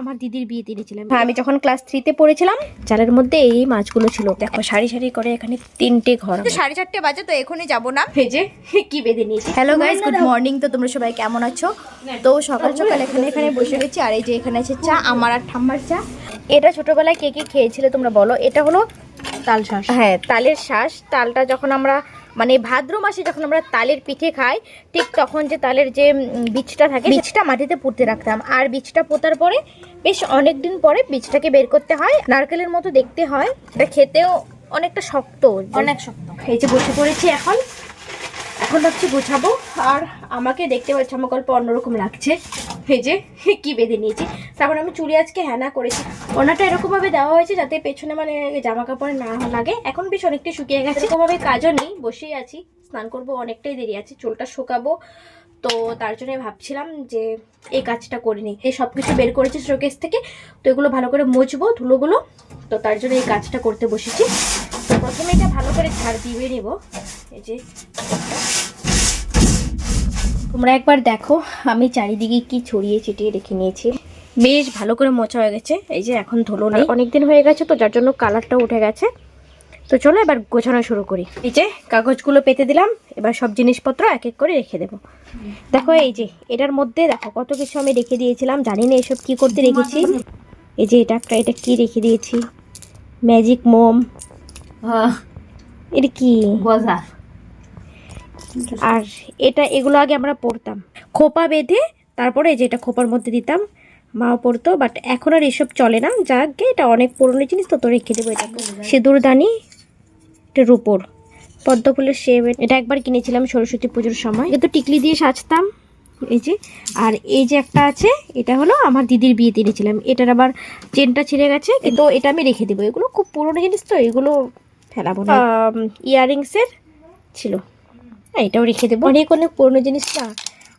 আমার দিদির বিয়েতে এনেছিলাম হ্যাঁ আমি যখন ক্লাস থ্রিতে পড়েছিলাম চালের মধ্যে এই মাছগুলো ছিল। দেখো সারি সারি করে এখানে তিনটে ঘর সাড়ে চারটে বাজে তো এখনই যাব না। ভেজে কি বেঁধে নিয়েছি। হ্যালো গাইস গুড মর্নিং তো তোমরা সবাই কেমন আছো? তো সকাল সকাল এখানে এখানে বসে গেছি আর এই যে এখানে আছে চা আমার আর ঠাম্মার চা। এটা ছোটবেলায় কে কে খেয়েছিলে তোমরা বলো? এটা হলো তাল শাঁস। হ্যাঁ তালের শ্বাস তালটা যখন আমরা মানে ভাদ্র মাসে যখন আমরা তালের পিঠে খাই ঠিক তখন যে তালের যে বীজটা থাকে বীজটা মাটিতে পুঁতে রাখতাম। আর বীজটা পোতার পরে বেশ অনেক দিন পরে বীজটাকে বের করতে হয়। নারকেলের মতো দেখতে হয়। এটা খেতেও অনেকটা শক্ত। অনেক শক্ত। এই যে বসে পড়েছি এখন। এখন ভাবছি গোছাবো। আর আমাকে দেখতে পাচ্ছি আমাকে অল্প অন্যরকম লাগছে। এই যে কি বেঁধে নিয়েছি। তারপর আমি চুড়ি আজকে হ্যানা করেছি। ওনাটা এরকমভাবে দেওয়া হয়েছে যাতে পেছনে মানে জামা কাপড় না লাগে। এখন বেশ অনেকটাই শুকিয়ে গেছে। এরকমভাবে কাজও নেই, বসেই আছি। স্নান করব, অনেকটাই দেরি আছে, চুলটা শুকাবো। তো তার জন্য ভাবছিলাম যে এই কাজটা করে নিই। এই সব কিছু বের করেছি শোকেস থেকে। তো এগুলো ভালো করে মুছবো ধুলোগুলো। তো তার জন্য এই কাজটা করতে বসেছি। তো প্রথমে এটা ভালো করে ঝাড় দিয়ে নেব। এই যে। তোমরা একবার দেখো, আমি চারিদিকে কি ছড়িয়ে ছিটিয়ে রেখে নিয়েছি। বেশ ভালো করে মোছা হয়ে গেছে। এই যে এখন ধুলো নেই। অনেকদিন হয়ে গেছে তো যার জন্য কালারটা উঠে গেছে। তো চলো এবার গোছানো শুরু করি। এই যে কাগজগুলো পেতে দিলাম এবার সব জিনিসপত্র এক এক করে রেখে দেবো। দেখো এই যে এটার মধ্যে দেখো কত কিছু আমি রেখে দিয়েছিলাম জানি না এসব কি করতে রেখেছি। এই যে এটা একটা এটা কি রেখে দিয়েছি? ম্যাজিক মোম এটা কি? গজার আর এটা এগুলো আগে আমরা পড়তাম খোপা বেঁধে তারপরে এই যে এটা খোপার মধ্যে দিতাম। মাও পড়তো বাট এখন আর এসব চলে না। যাক গে, এটা অনেক পুরনো জিনিস তো তো রেখে দেবো এটা সিঁদুরদানি এটা রুপোর। পদ্ম ফুলের শেপ এটা একবার কিনেছিলাম সরস্বতী পুজোর সময়। এটা টিকলি দিয়ে সাজতাম এই যে। আর এই যে একটা আছে এটা হলো আমার দিদির বিয়েতে এনেছিলাম এটার আবার চেনটা ছিঁড়ে গেছে তো এটা আমি রেখে দেবো। এগুলো খুব পুরনো জিনিস তো এগুলো ফেলাবো না। ইয়াররিংসের ছিল। হ্যাঁ এটাও রেখে দেবো। অনেক অনেক পুরনো জিনিস না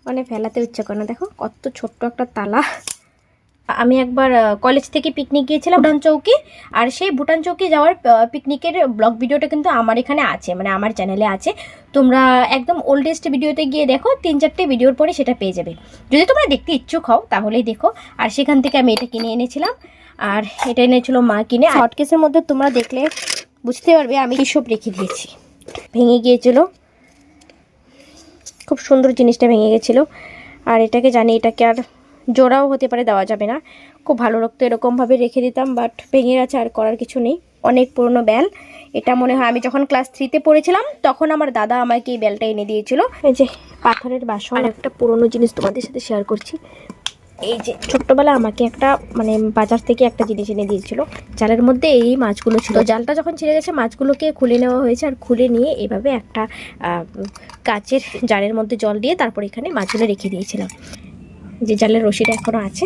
মানে ফেলাতে ইচ্ছা করে না। দেখো কত ছোট্ট একটা তালা। আমি একবার কলেজ থেকে পিকনিক গিয়েছিলাম ভুটান চৌকি আর সেই ভুটান চৌকি যাওয়ার পিকনিকের ব্লগ ভিডিওটা কিন্তু আমার এখানে আছে মানে আমার চ্যানেলে আছে। তোমরা একদম ওল্ডেস্ট ভিডিওতে গিয়ে দেখো তিন চারটে ভিডিওর পরে সেটা পেয়ে যাবে। যদি তোমরা দেখতে ইচ্ছুক হও তাহলেই দেখো। আর সেখান থেকে আমি এটা কিনে এনেছিলাম আর এটা এনেছিল মা কিনে। হটকেসের মধ্যে তোমরা দেখলে বুঝতে পারবে আমি সব রেখে দিয়েছি। ভেঙে গিয়েছিল। খুব সুন্দর জিনিসটা ভেঙে গেছিল। আর এটাকে জানি এটাকে আর জোড়াও হতে পারে, দেওয়া যাবে না। খুব ভালো লাগতো এরকমভাবে রেখে দিতাম বাট ভেঙে গেছে আর করার কিছু নেই। অনেক পুরনো ব্যাল এটা মনে হয় আমি যখন ক্লাস থ্রিতে পড়েছিলাম, তখন আমার দাদা আমাকে এই বেলটা এনে দিয়েছিল। এই যে, পাথরের বাসন। একটা পুরনো জিনিস তোমাদের সাথে শেয়ার করছি। এই যে ছোট্টবেলা আমাকে একটা মানে বাজার থেকে একটা জিনিস এনে দিয়েছিল। জালের মধ্যে এই মাছগুলো ছিল। জালটা যখন ছিঁড়ে গেছে, মাছগুলোকে খুলে নেওয়া হয়েছে। আর খুলে নিয়ে এভাবে একটা কাচের জারের মধ্যে জল দিয়ে তারপর এখানে মাছগুলো রেখে দিয়েছিলাম। যে জালের রশিটা এখনও আছে,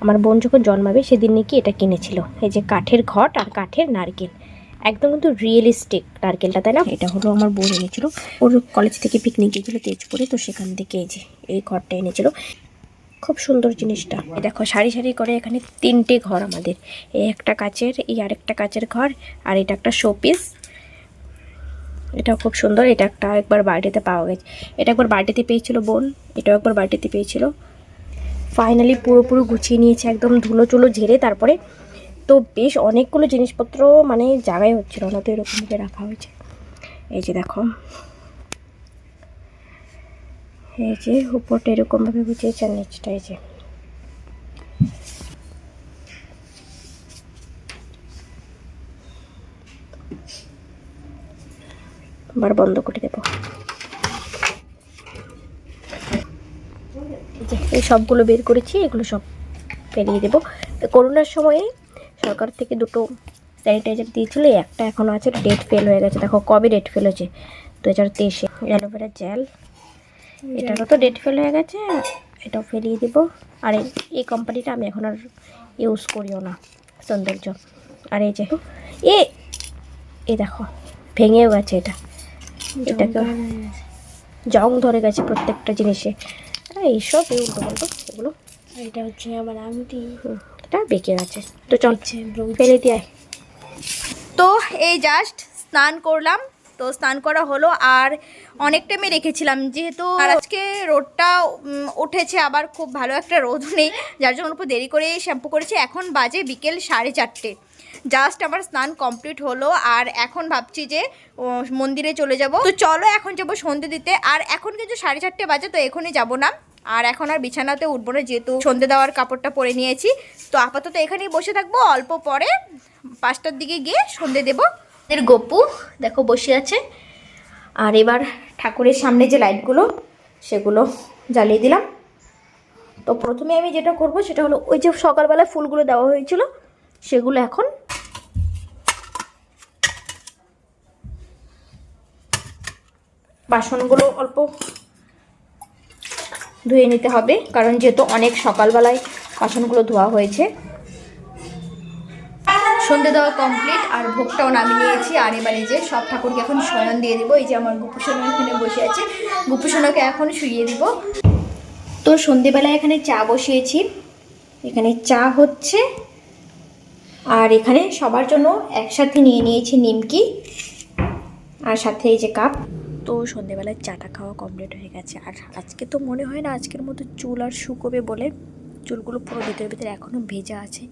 আমার বোন যখন জন্মাবে সেদিন নাকি এটা কিনেছিল। এই যে কাঠের ঘট আর কাঠের নারকেল। একদম কিন্তু রিয়েলিস্টিক নারকেলটা, তাই না? এটা হলো আমার বোন এনেছিল। ওর কলেজ থেকে পিকনিক গিয়েছিল তেজপুরে, তো সেখান থেকে এই যে, এই ঘরটা এনেছিল। খুব সুন্দর জিনিসটা। দেখো, সারি সারি করে এখানে তিনটে ঘর আমাদের। এই একটা কাচের, এই আরেকটা কাচের ঘর, আর এটা একটা শোপিস এটাও খুব সুন্দর। এটা একটা একবার বাড়িতে পাওয়া গেছে। এটা একবার বাড়িতে পেয়েছিল বোন। এটাও একবার বাড়িতে পেয়েছিল। ফাইনালি পুরোপুরো গুছিয়ে নিয়েছে, একদম ধুলো চুলো ঝেড়ে তারপরে তো বেশ অনেকগুলো জিনিসপত্র মানে জায়গায় হচ্ছিল না তো এরকমভাবে রাখা হয়েছে। এই যে দেখো। এই যে উপরটা এরকমভাবে গুছিয়েছে আর নিচটা এই যে। আবার বন্ধ করে দেবো। এই সবগুলো বের করেছি এগুলো সব ফেলিয়ে দেবো। করোনার সময়ে সরকার থেকে দুটো স্যানিটাইজার দিয়েছিল একটা এখনও আছে ডেট ফেল হয়ে গেছে। দেখো কবে ডেট ফেল হয়েছে? দু হাজার তেইশে। Aloe vera gel. এটারও তো ডেট ফেল হয়ে গেছে এটাও ফেলিয়ে দেবো। আর এই- কোম্পানিটা আমি এখন আর ইউজ করিও না সৌন্দর্য। আর এই যে এ এ দেখো ভেঙেও গেছে এটা। এটাকে জং ধরে গেছে প্রত্যেকটা জিনিসে। এইসব উল্টো পাল্টো এগুলো। এটা হচ্ছে আমার আংটি। এটা বেঁকে গেছে। তো চল ফেলে দিয়ে তো এই জাস্ট স্নান করলাম। তো স্নান করা হলো আর অনেক টাইমে রেখেছিলাম যেহেতু আর আজকে রোদটা উঠেছে আবার খুব ভালো একটা রোদও নেই যার জন্য দেরি করে শ্যাম্পু করেছি। এখন বাজে বিকেল সাড়ে চারটে। জাস্ট আমার স্নান কমপ্লিট হলো, আর এখন ভাবছি যে মন্দিরে চলে যাব। তো চলো এখন যাব সন্ধে দিতে, আর এখন কিন্তু সাড়ে চারটে বাজে, তো এখনই যাব না। আর এখন আর বিছানাতে উঠবো না, যেহেতু সন্ধে দেওয়ার কাপড়টা পরে নিয়েছি। তো আপাতত এখানেই বসে থাকব, অল্প পরে পাঁচটার দিকে গিয়ে সন্ধে দেবো। এর গপু দেখো বসে আছে। আর এবার ঠাকুরের সামনে যে লাইটগুলো, সেগুলো জ্বালিয়ে দিলাম। তো প্রথমে আমি যেটা করব, সেটা হলো ওই যে সকালবেলা ফুলগুলো দেওয়া হয়েছিল, সেগুলো এখন বাসনগুলো অল্প ধুয়ে নিতে হবে, কারণ যেহেতু অনেক সকালবেলায় বাসনগুলো ধোয়া হয়েছে। সন্ধে দেওয়া কমপ্লিট আর ভোগটাও নামিয়ে নিয়েছি। আর এবার যে সব ঠাকুরকে এখন শয়ন দিয়ে দিব, এই যে আমার গুপুসোনা এখানে বসে আছে। গুপুসোনাকে এখন শুইয়ে দিব। তো সন্ধেবেলায় এখানে চা বসিয়েছি। এখানে চা হচ্ছে, আর এখানে সবার জন্য একসাথে নিয়ে নিয়েছি নিমকি, আর সাথে এই যে কাপ। তো সন্ধেবেলায় চাটা খাওয়া কমপ্লিট হয়ে গেছে। আর আজকে তো মনে হয় না আজকের মতো চুল আর শুকোবে বলে। চুলগুলো পুরো ভিতরে ভিতরে এখনও ভেজা আছে।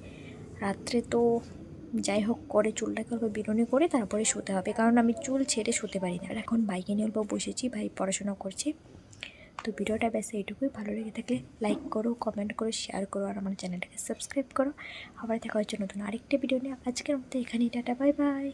রাত্রে তো যাই হোক করে চুলটাকে অল্প বিরুনি করে তারপরে শুতে হবে। কারণ আমি চুল ছেড়ে শুতে পারি না। আর এখন বাইকে নিয়ে অল্প বসেছি, ভাই পড়াশোনা করছি। তো ভিডিওটা ব্যাস এইটুকুই। ভালো লেগে থাকলে লাইক করো কমেন্ট করো শেয়ার করো আর আমার চ্যানেলটাকে সাবস্ক্রাইব করো। আবার দেখা হচ্ছে নতুন আরেকটা ভিডিও নিয়ে। আজকের মতো এখানেই, টাটা বাই বাই